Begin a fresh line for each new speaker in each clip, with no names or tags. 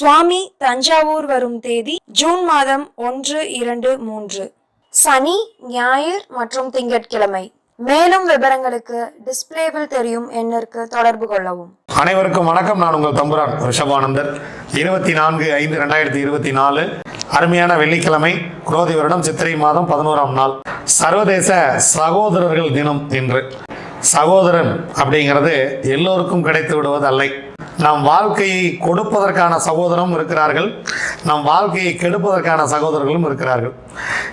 சுவாமி தஞ்சாவூர் வரும் தேதி ஜூன் மாதம் ஒன்று இரண்டு மூன்று. சனி ஞாயிறு மற்றும் திங்கட்கிழமை. மேலும் விவரங்களுக்கு டிஸ்பிளேவில் தெரியும் எண்ணிற்கு தொடர்பு கொள்ளவும்.
அனைவருக்கும் வணக்கம். நான் உங்கள் தம்புரான் ரிஷபானந்தர் இருபத்தி நான்கு ஐந்து ரெண்டாயிரத்தி இருபத்தி நாலு. அருமையான வெள்ளிக்கிழமை குரோதி வருடம் சித்திரை மாதம் பதினோராம் நாள். சர்வதேச சகோதரர்கள் தினம் இன்று. சகோதரன் அப்படிங்கிறது எல்லோருக்கும் கிடைத்து விடுவது அல்லை. நம் வாழ்க்கையை கொடுப்பதற்கான சகோதரரும் இருக்கிறார்கள். நம் வாழ்க்கையை கெடுப்பதற்கான சகோதரர்களும் இருக்கிறார்கள்.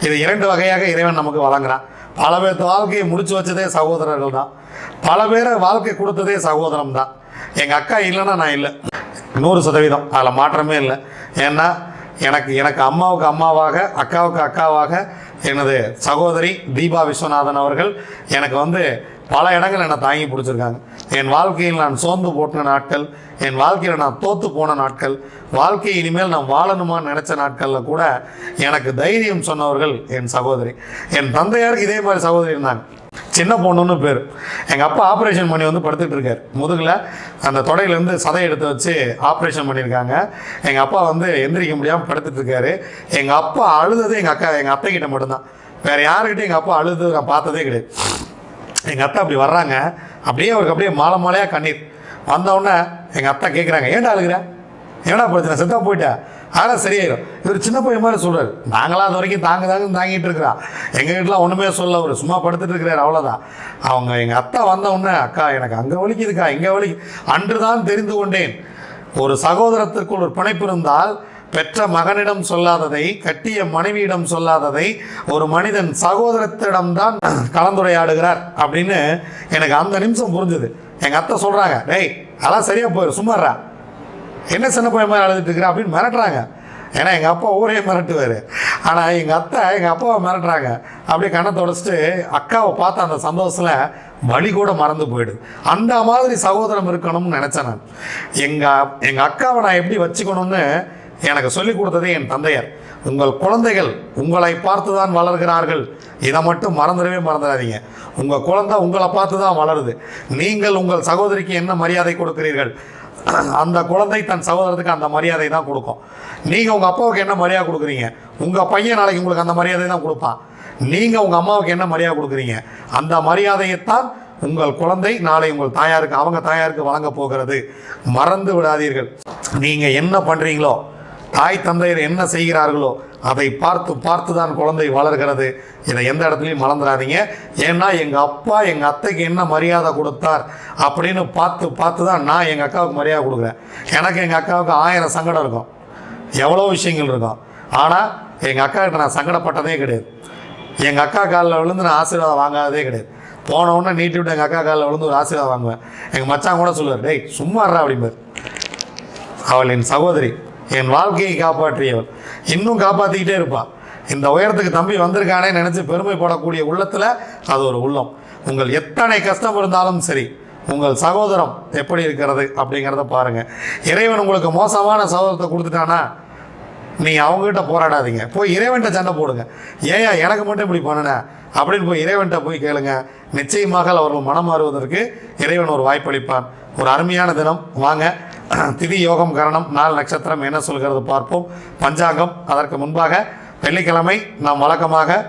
இது இரண்டு வகையாக இறைவன் நமக்கு வழங்குறான். பல பேர் வாழ்க்கையை முடிச்சு வச்சதே சகோதரர்கள் தான். பல பேரை வாழ்க்கை கொடுத்ததே சகோதரம் தான். எங்கள் அக்கா இல்லைன்னா நான் இல்லை. நூறு சதவீதம். அதில் மாற்றமே இல்லை. ஏன்னா எனக்கு எனக்கு அம்மாவுக்கு அம்மாவாக அக்காவுக்கு அக்காவாக எனது சகோதரி தீபா விஸ்வநாதன் அவர்கள் எனக்கு வந்து பல இடங்கள் என்னை தாங்கி பிடிச்சிருக்காங்க. என் வாழ்க்கையில் நான் சோர்ந்து போட்ட நாட்கள் என் வாழ்க்கையில் நான் தோத்து போன நாட்கள் வாழ்க்கை இனிமேல் நான் வாழணுமா நினச்ச நாட்களில் கூட எனக்கு தைரியம் சொன்னவர்கள் என் சகோதரி. என் தந்தையாருக்கு இதே மாதிரி சகோதரி இருந்தாங்க. சின்ன பொண்ணுன்னு பேர். எங்கள் அப்பா ஆப்ரேஷன் பண்ணி வந்து படுத்துட்டு இருக்காரு. முதுகில் அந்த தொடையிலேருந்து சதை எடுத்து வச்சு ஆப்ரேஷன் பண்ணியிருக்காங்க. எங்கள் அப்பா வந்து எந்திரிக்க முடியாமல் படுத்துட்டு இருக்காரு. எங்கள் அப்பா அழுதது எங்கள் அக்கா எங்கள் அத்தைக்கிட்ட மட்டும்தான். வேறு யாருக்கிட்டையும் எங்கள் அப்பா அழுது நான் பார்த்ததே கிடையாது. எங்கள் அத்தை அப்படி வர்றாங்க அப்படியே அவருக்கு அப்படியே மாலை மாலையாக கண்ணீர். வந்தவுடனே எங்கள் அத்தை கேட்குறாங்க ஏன்டா அழுகிற? ஏன்டா பிரச்சனை செத்தா போயிட்டா ஆனால் சரியாயிடும் இவர் சின்ன பையன் மாதிரி சொல்கிறார் நாங்களாம் அது வரைக்கும் தாங்க தாங்க தாங்கிட்டு இருக்கிறான் எங்கள் வீட்டில் ஒன்றுமே சொல்ல அவர். சும்மா படுத்துட்டு இருக்கிறார் அவ்வளோதான் அவங்க எங்கள் அத்தை வந்த உடனே அக்கா எனக்கு அங்கே வலிக்குதுக்கா இங்கே வலி அன்று தான் தெரிந்து கொண்டேன். ஒரு சகோதரத்திற்குள் ஒரு பிணைப்பு இருந்தால் பெற்ற மகனிடம் சொல்லாததை கட்டிய மனைவியிடம் சொல்லாததை ஒரு மனிதன் சகோதரத்திடம்தான் கலந்துரையாடுகிறார் அப்படின்னு எனக்கு அந்த நிமிஷம் புரிஞ்சுது. எங்கள் அத்தை சொல்கிறாங்க டேய் அதெல்லாம் சரியாக போயிடும் சும்மாறா என்ன சின்ன பையன் மாதிரி அழுதுட்டு இருக்கிற? அப்படின்னு மிரட்டுறாங்க. ஏன்னா எங்கள் அப்பா ஊரே மிரட்டுவார். ஆனால் எங்கள் அத்தை எங்கள் அப்பாவை மிரட்டுறாங்க. அப்படியே கண்ணை தொடச்சிட்டு அக்காவை பார்த்த அந்த சந்தோஷத்தில் வழி கூட மறந்து போயிடுது. அந்த மாதிரி சகோதரம் இருக்கணும்னு நினச்சேன் நான். எங்கள் எங்கள் அக்காவை நான் எப்படி வச்சுக்கணும்னு எனக்கு சொல்லிக் கொடுத்ததே என் தந்தையர். உங்கள் குழந்தைகள் உங்களை பார்த்து தான் வளர்கிறார்கள். இதை மட்டும் மறந்துடவே மறந்துடாதீங்க. உங்கள் குழந்தை உங்களை பார்த்து தான் வளருது. நீங்கள் உங்கள் சகோதரிக்கு என்ன மரியாதை கொடுக்கிறீர்கள்? அந்த குழந்தை தன் சகோதரத்துக்கு அந்த மரியாதை தான் கொடுக்கும். நீங்கள் உங்கள் அப்பாவுக்கு என்ன மரியாதை கொடுக்குறீங்க? உங்கள் பையன் நாளைக்கு உங்களுக்கு அந்த மரியாதை தான் கொடுப்பான். நீங்கள் உங்கள் அம்மாவுக்கு என்ன மரியாதை கொடுக்குறீங்க? அந்த மரியாதையைத்தான் உங்கள் குழந்தை நாளை உங்கள் தாயாருக்கு அவங்க தாயாருக்கு வழங்க போகிறது. மறந்து விடாதீர்கள். நீங்கள் என்ன பண்ணுறீங்களோ தாய் தந்தையர் என்ன செய்கிறார்களோ அதை பார்த்து பார்த்து தான் குழந்தை வளர்கிறது. இதை எந்த இடத்துலையும் மறந்துடாதீங்க. ஏன்னா எங்கள் அப்பா எங்கள் அத்தைக்கு என்ன மரியாதை கொடுத்தார் அப்படின்னு பார்த்து பார்த்து தான் நான் எங்கள் அக்காவுக்கு மரியாதை கொடுக்குறேன். எனக்கு எங்கள் அக்காவுக்கு ஆயிரம் சங்கடம் இருக்கும். எவ்வளோ விஷயங்கள் இருக்கும். ஆனால் எங்கள் அக்கா கிட்ட நான் சங்கடப்பட்டதே கிடையாது. எங்கள் அக்கா காலில் விழுந்து நான் ஆசீர்வாதம் வாங்காததே கிடையாது. போன உடனே நீட்டி விட்டு எங்கள் அக்கா காலில் விழுந்து ஒரு ஆசீர்வாதம் வாங்குவேன். எங்கள் மச்சான் கூட சொல்லுவார் டேய் சும்மா அப்படிம்பார். அவள் என் சகோதரி என் வாழ்க்கையை காப்பாற்றியவர். இன்னும் காப்பாற்றிக்கிட்டே இருப்பாள் இந்த உயரத்துக்கு தம்பி வந்திருக்கானே நினச்சி பெருமைப்படக்கூடிய உள்ளத்தில் அது ஒரு உள்ளம். உங்கள் எத்தனை கஷ்டம் இருந்தாலும் சரி உங்கள் சகோதரம் எப்படி இருக்கிறது அப்படிங்கிறத பாருங்கள் இறைவன் உங்களுக்கு மோசமான சகோதரத்தை கொடுத்துட்டானா? நீங்கள் அவங்ககிட்ட போராடாதீங்க. போய் இறைவன்கிட்ட சண்டை போடுங்க. ஏயா எனக்கு மட்டும் இப்படி பண்ணுன? அப்படின்னு போய் இறைவன்கிட்ட போய் கேளுங்க. நிச்சயமாக அவர்கள் மனம் மாறுவதற்கு இறைவன் ஒரு வாய்ப்பளிப்பான். ஒரு அருமையான தினம். வாங்க திதி யோகம் கரணம் நாள் நட்சத்திரம் என்ன சொல்கிறது பார்ப்போம். பஞ்சாங்கம் அதற்கு முன்பாக வெள்ளிக்கிழமை நாம் வழக்கமாக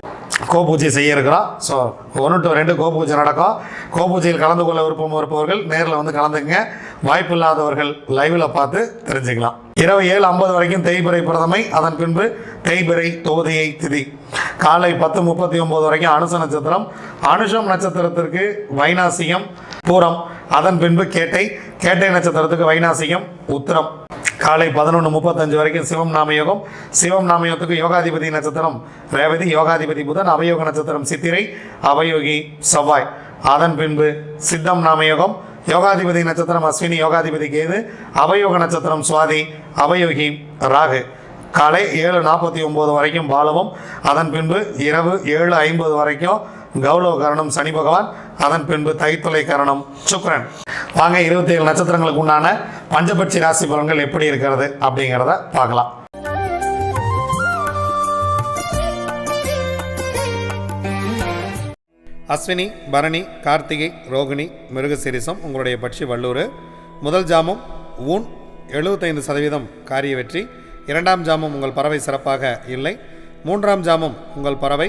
கோபூஜை செய்ய இருக்கிறோம் ஸோ ஒன்று டு ரெண்டு கோபூஜை நடக்கும். கோபூஜையில் கலந்து கொள்ள விருப்பம் இருப்பவர்கள் நேரில் வந்து கலந்துங்க வாய்ப்பு இல்லாதவர்கள் லைவில் பார்த்து தெரிஞ்சுக்கலாம். இரவு ஏழு ஐம்பது வரைக்கும் தேய்பிறை பிரதமை அதன் பின்பு தேய்பிறை தொகுதியை திதி. காலை பத்து முப்பத்தி ஒம்பது வரைக்கும் அனுச நட்சத்திரம். அனுஷம் நட்சத்திரத்திற்கு வைநாசிகம் பூரம் அதன் பின்பு கேட்டை கேட்டை நட்சத்திரத்துக்கு வைநாசிகம் உத்திரம். காலை பதினொன்று முப்பத்தஞ்சு வரைக்கும் சிவம் நாமயோகம். சிவம் நாமயோகத்துக்கு யோகாதிபதி நட்சத்திரம். ரேவதி யோகாதிபதி புதன் அவயோக நட்சத்திரம் சித்திரை அவயோகி செவ்வாய். அதன் பின்பு சித்தம் நாமயோகம். யோகாதிபதி நட்சத்திரம் அஸ்வினி யோகாதிபதி கேது. அவயோக நட்சத்திரம் சுவாதி அவயோகி ராகு. காலை ஏழு நாற்பத்தி ஒம்பது வரைக்கும் பாலவம். அதன் பின்பு இரவு ஏழு ஐம்பது வரைக்கும் கௌரவ கரணம் சனி பகவான். அதன் பின்பு தைத்துளை கரணம். சுக்கரன். வாங்க இருபத்தி ஏழு நட்சத்திரங்களுக்கு உண்டான பஞ்சபட்சி ராசி பலன்கள் எப்படி இருக்கிறது அப்படிங்கிறத பார்க்கலாம். அஸ்வினி பரணி கார்த்திகை ரோகிணி மிருகசிரிசம் உங்களுடைய பட்சி வல்லூர். முதல் ஜாமம் ஊன் எழுபத்தைந்து சதவீதம் காரிய வெற்றி. இரண்டாம் ஜாமம் உங்கள் பறவை சிறப்பாக இல்லை. மூன்றாம் ஜாமம் உங்கள் பறவை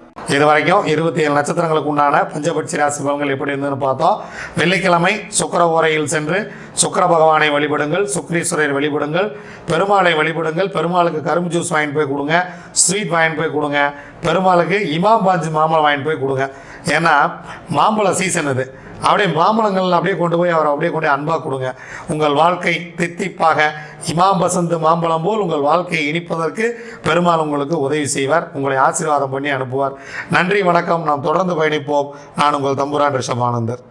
இது வரைக்கும் இருபத்தி ஏழு நட்சத்திரங்களுக்கு உண்டான பஞ்சபட்சி ராசி பலன்கள் எப்படி இருந்ததுன்னு பார்த்தோம். வெள்ளிக்கிழமை சுக்கர ஓரையில் சென்று சுக்கர பகவானை வழிபடுங்கள் சுக்ரீஸ்வரர் வழிபடுங்கள் பெருமாளை வழிபடுங்கள் பெருமாளுக்கு கரும்பு ஜூஸ் வாங்கிட்டு போய் கொடுங்க ஸ்வீட் வாங்கிட்டு போய் கொடுங்க பெருமாளுக்கு இமாம் பாஞ்சு மாம்பழம் வாங்கிட்டு போய் கொடுங்க. ஏன்னா மாம்பழ சீசன் இது அப்படியே மாம்பழங்கள் அப்படியே கொண்டு போய் அவரை அப்படியே கொண்டு அன்பாக கொடுங்க. உங்கள் வாழ்க்கை தித்திப்பாக. இமாம் பசந்து மாம்பழம் போல் உங்கள் வாழ்க்கையை இனிப்பதற்கு பெருமாள் உங்களுக்கு உதவி செய்வார். உங்களை ஆசீர்வாதம் பண்ணி அனுப்புவார். நன்றி வணக்கம். நாம் தொடர்ந்து பயணிப்போம். நான் உங்கள் தம்புரான் ரிஷபானந்தர்.